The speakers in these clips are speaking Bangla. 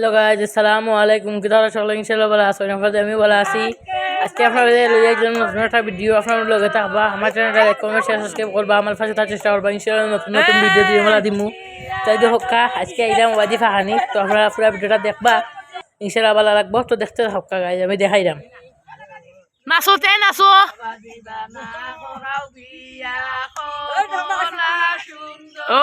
হ্যালো গাইজ আসসালামু আলাইকুম। কি তারা সকলে ইনশাল্লাহ ভালো আছো আপনাদের আমি ভালো আছি। আজকে আপনাদের একজন নতুন একটা ভিডিও আপনার লগে থাকবা। আমার চ্যানেলটা লাইক কমেন্ট শেয়ার সাবস্ক্রাইব করবা। আমার পাশে থাকার চেষ্টা করবা। ইনশাল্লাহ নতুন নতুন ভিডিও দিয়ে আমরা দিমু। তাই তো হক্কা আজকে এইরাম ওয়াদি ফাহানি। তো আপনারা পুরো ভিডিওটা দেখবা। ইনশাল্লাহ ভালো লাগবো। তো দেখতে হক্কা গাইজ আমি দেখাইরাম নাচো তে, নাচো। ও!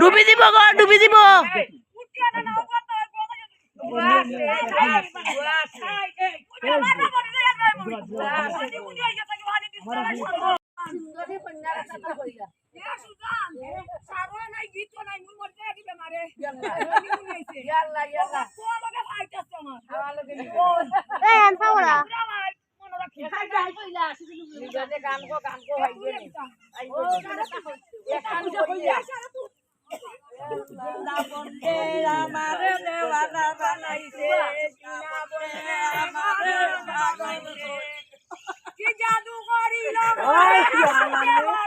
ডুবি দিব গো ডুবি দিব। আমার দেওয়ানা বানাইছে আমার কি জাদু করিল আমার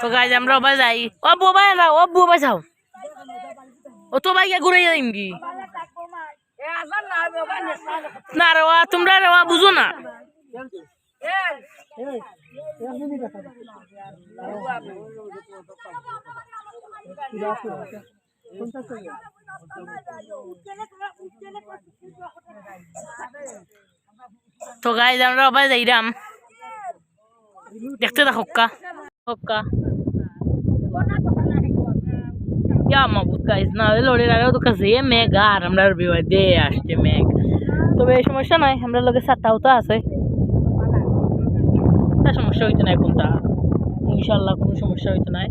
তো গাইজ আমরা ওবা যাই। ও বোবা না ও বোবা যাও। ও তো বাইকে ঘুরে যাই কি? না রে ওয়া তোমরা রে ওয়া বুঝো না। তো গাইজ আমরা আবার যাইরাম। দেখতে দা হক্কা হক্কা ইয়া তো কাছে মেঘ আর আমরা বিবাহ আসছে মেঘ তবে এই সমস্যা নাই আমরা লোকের সাতটাও তো আছে সমস্যা হইতো না কোনটা ইনশাল্লাহ কোনো সমস্যা হইতো নাই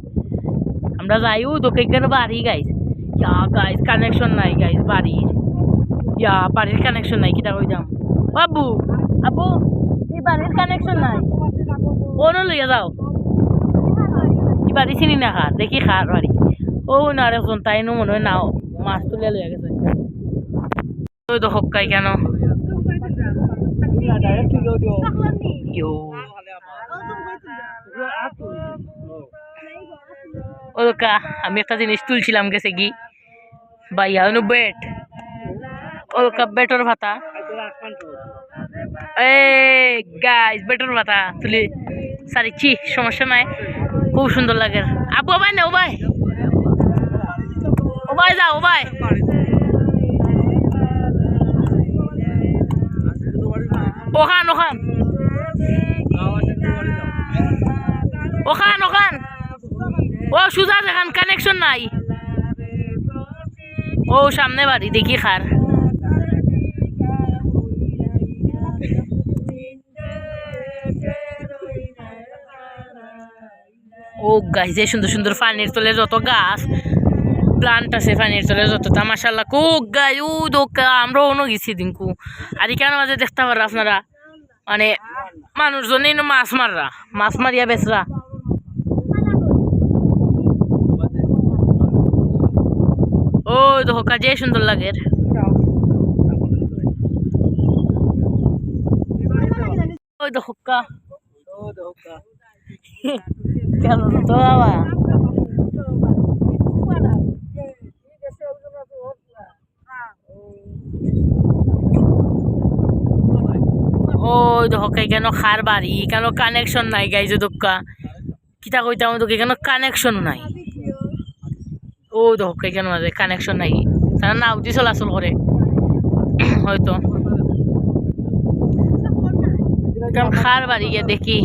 আমরা যাইও তোকে এখানে বাড়ি গাইজ ইয়া গাইজ কানেকশন নাই গাইজ বাড়ির ইয়া বাড়ির কানেকশন নাই কিটা কই যাম বাবু আবু এই বাড়ির কানেকশন নাই ওনো লইয়া যাও এই বাড়ি চিনি না খার দেখি খার বাড়ি ও না রে কোন তাই নো মনে হয় নাও, মাছ তুলে লইয়া গেছে ওই কা আমি একটা জিনিস তুলছিলাম গেছে কি? ভাইয়া অনু বেট। ও কা বেটর ভাতা। এ গাইস বেটর ভাতা। তুলি সারিছি সমস্যা নাই। খুব সুন্দর লাগে। আবু ভাই না ও ভাই ও ভাই যাও ও ভাই ওখান ওখান। ওখান ওখান। ও, সুজা দেখান কানেকশন নাই। ও, সামনে বাড়ি, দেখি খার। ও গাছ যে সুন্দর সুন্দর পানির তলে যত গাছ প্লান্ট আছে পানির তলে যত তা মাসাল্লাহ কো গাই, ও দোকা আমরাও অন্য গেছি দিনকু। আর কেন মাঝে দেখতে পারো আপনারা? মানে মানুষজনই মাছ মাররা, মাছ মারিয়া বেচরা। ও ধোকা যে সুন্দর লাগে ওই ধোকা কেন তো বাবা ওই ধোকা কেন খার বাড়ি, কেন কানেকশন নাই গাইছে ধোকা কিতা কইতাম তোকে, কেন কানেকশন নাই? ও ধোকা কেন কানেকশন নাই। তারা নাও দিয়ে চলাচল করে, হয়তো। কেমন খার বাড়ি গিয়ে দেখি।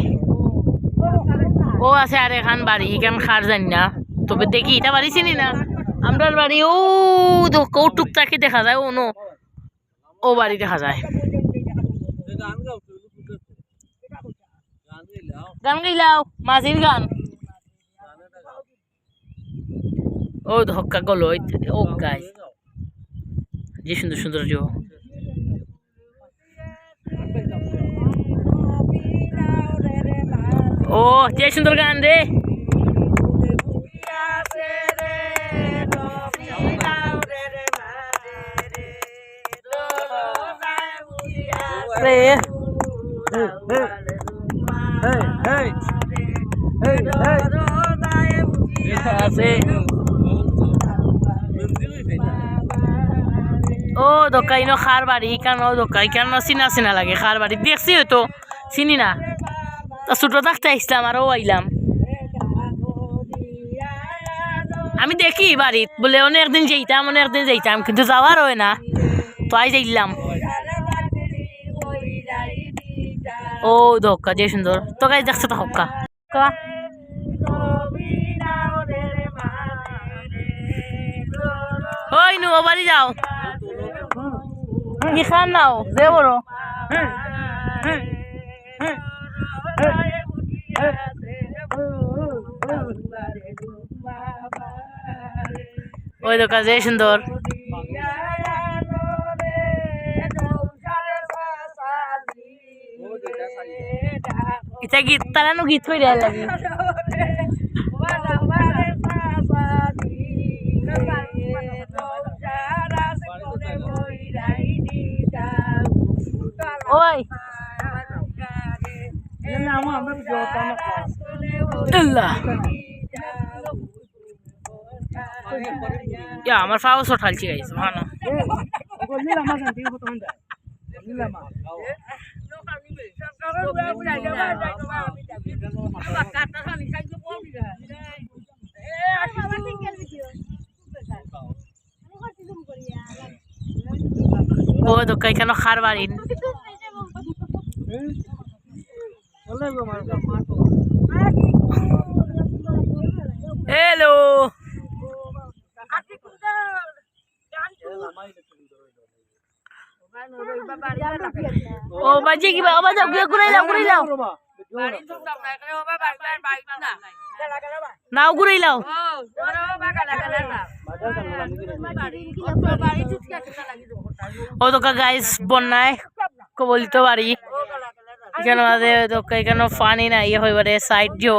ও আছে আর এখান বাড়ি কেমন খার জানি না। তবে দেখি, এটা বাড়ি চিনি না? আমরার বাড়ি, ও ধোকা ও টুকটাকি দেখা যায়, ও নো। ও বাড়ি দেখা যায়। গান গাইলাও, মাঝির গান। ও ধক্কা গলো ও গাই যে সুন্দর সুন্দর যে ও যে সুন্দর গান রে রে আছে ও দোকাই ন খার বাড়ি কেন দোকাই কেন চিনা চিনা লাগে খার বাড়ি দেখছি হয়তো চিনি না তা ছোটো থাকতে আসলাম আরও আইলাম। আমি দেখি বাড়িত, বলে অনেক দিন যাইতাম, অনেক দিন যাইতাম, কিন্তু যাওয়ার হয় না। তো আই যাইলাম ও, ধক্কা, যে সুন্দর। তো গাছ দেখছ তো হক্কা? ওই নু বাড়ি যাও। ইখান নাও? যে বড়। ওই দোকান যে সুন্দর। এটা গীত তারানো গীত হয়ে লাগে। আমার ফাও সঠালছি গাইস মানো ও তো কেন খার বাড়িন হ্যালো ও বাজে কি বাবা? যাও গিয়ে ঘুরে যাও ঘুরে যাও নাও, ঘুরে যাও ও তো গাইস বন্যায় কবলিত বাড়ি। এখানে আমাদের তো এখানে পানি নাই ইয়ে হয়ে পারে সাইড দিও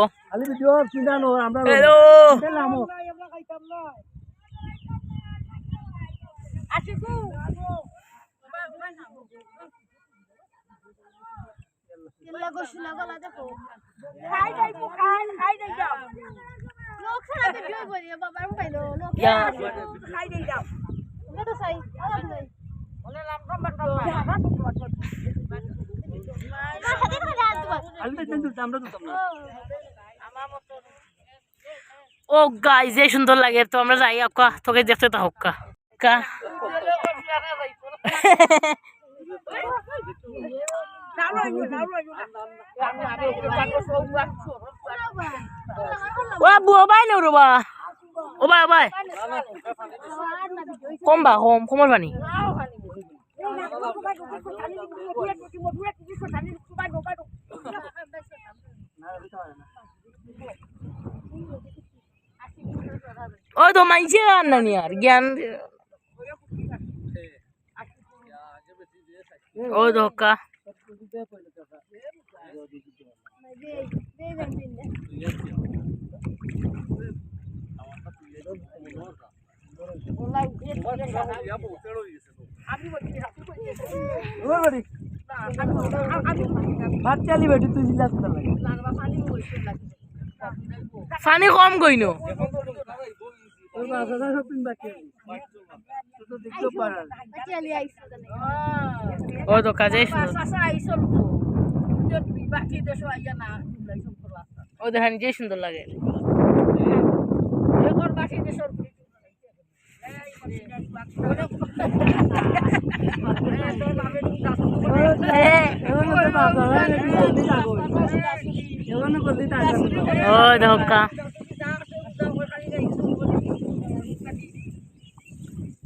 হ্যালো ও গাই যে সুন্দর লাগে, তো আমরা যাই আক্কা তোকে দেখতে তা হক্কা ও বুয়া বাই নো রবা। ও বাই বাই। কম বা, কম কমর পানি ও তো মাইছে আর না আর জ্ঞান ও ধোকা। চালি বেটি তুই জিলা পানি কম কইনো ওই মাছটা শপিং বাকি তুই তো দেখতে পারাল ও তো কাজে ও দেখানি যে সুন্দর লাগে ও ধোকা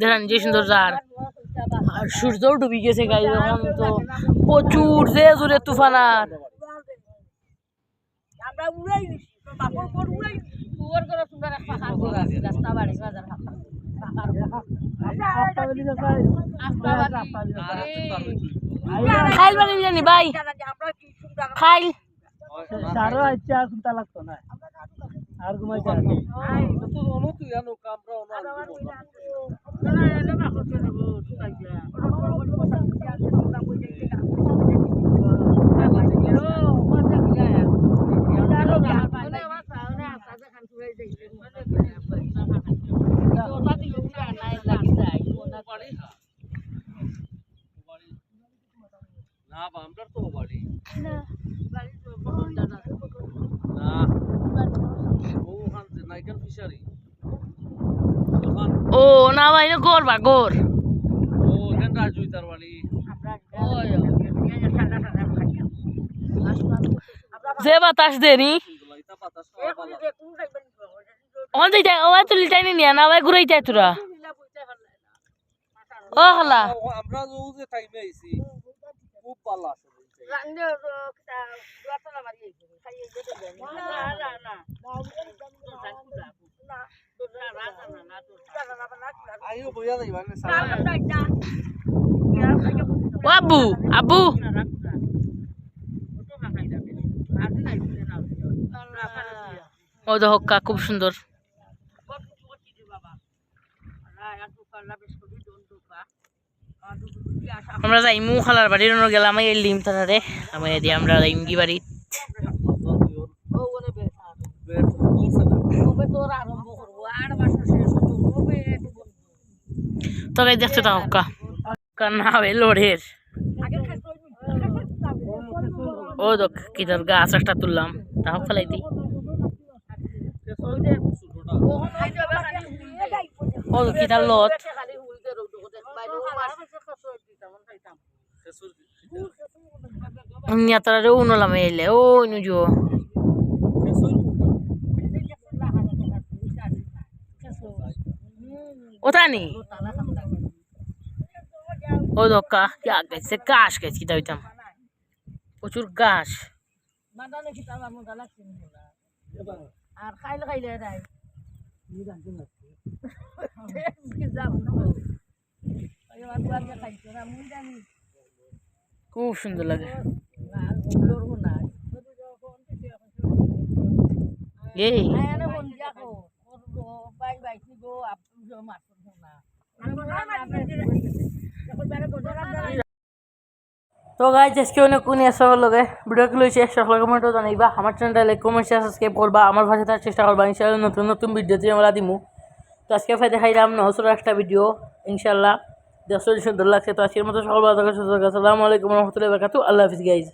দেখেন যে সুন্দর জার। আর সূর্য ডুবি গেছে গাই এখন তো প্রচুর যে জোরে তুফান আর। আমরা উড়াই দিছি তোর বাপর পর উড়াই কুয়ার করে সুন্দর এক পাখার ঘর আছে রাস্তা বাড়ি বাজার পাখার খাইল বানি জানি ভাই আমরা কি সুন্দর খাইল সারো আচ্ছা আর না আর ঘুমাই যা না তো বাড়ি না ও ওখান থেকে নাইকান ফিশারি ওখান ও না ভাই না গোর বা গোর। ও এখান রাজুই তার বাড়ি? যে বাতাস দেরি লাইতা বাতাস খাওয়া ভালো অন যাই ও তুলি টাইনি নিয়া না ভাই ঘুরাই যাই তোরা। ও হলা। আমরা যে ও যে টাইমে আইছি খুব ভালো আছে আইও ও আব্বু আব্বু ও তো হক্কা খুব সুন্দর। আমরা যাই মু খালার বাড়ির অন্য গেলাম এই লিম তারে আমি এদি আমরা যাইম কি বাড়ি। তোর আরম্ভ করব আট তবে দেখতে তো হক্কা না হবে লোডের। ও দেখ, কি তোর গাছ একটা তুললাম। তাও ফেলাই দিই। ও কি তার লত নিয়াতারে উনলাম এলে। ও নুজো ওটা নি ও দক্কা কি গাছ প্রচুর গাছ আমার মজা লাগছে না আর খাইলে খাইলে জানি খুব সুন্দর লাগে এই বাই বাই গো আপনি মাছ না তো গাইজ আজকে অনেক কোন হলো গে ভিডিও কি হয়েছে সকল কমেন্টও জানাইবা। আমার চ্যানেলটা কমেন্ট শেয়ার সাবস্ক্রাইব করবা। আমার ভাষা তার চেষ্টা করবা। ইনশাআল্লাহ নতুন নতুন ভিডিও দিয়ে আমরা দিমু। তো আজকে ফাই দেখাইলাম নহসর একটা ভিডিও ইনশাআল্লাহ। দেখতে সুন্দর লাগছে, তো আজকের মতো সকল ভালো থাকা থাকা। আসসালামু আলাইকুম রহমতুল্লাহ বারকাতু আল্লাহ হাফিজ গাইজ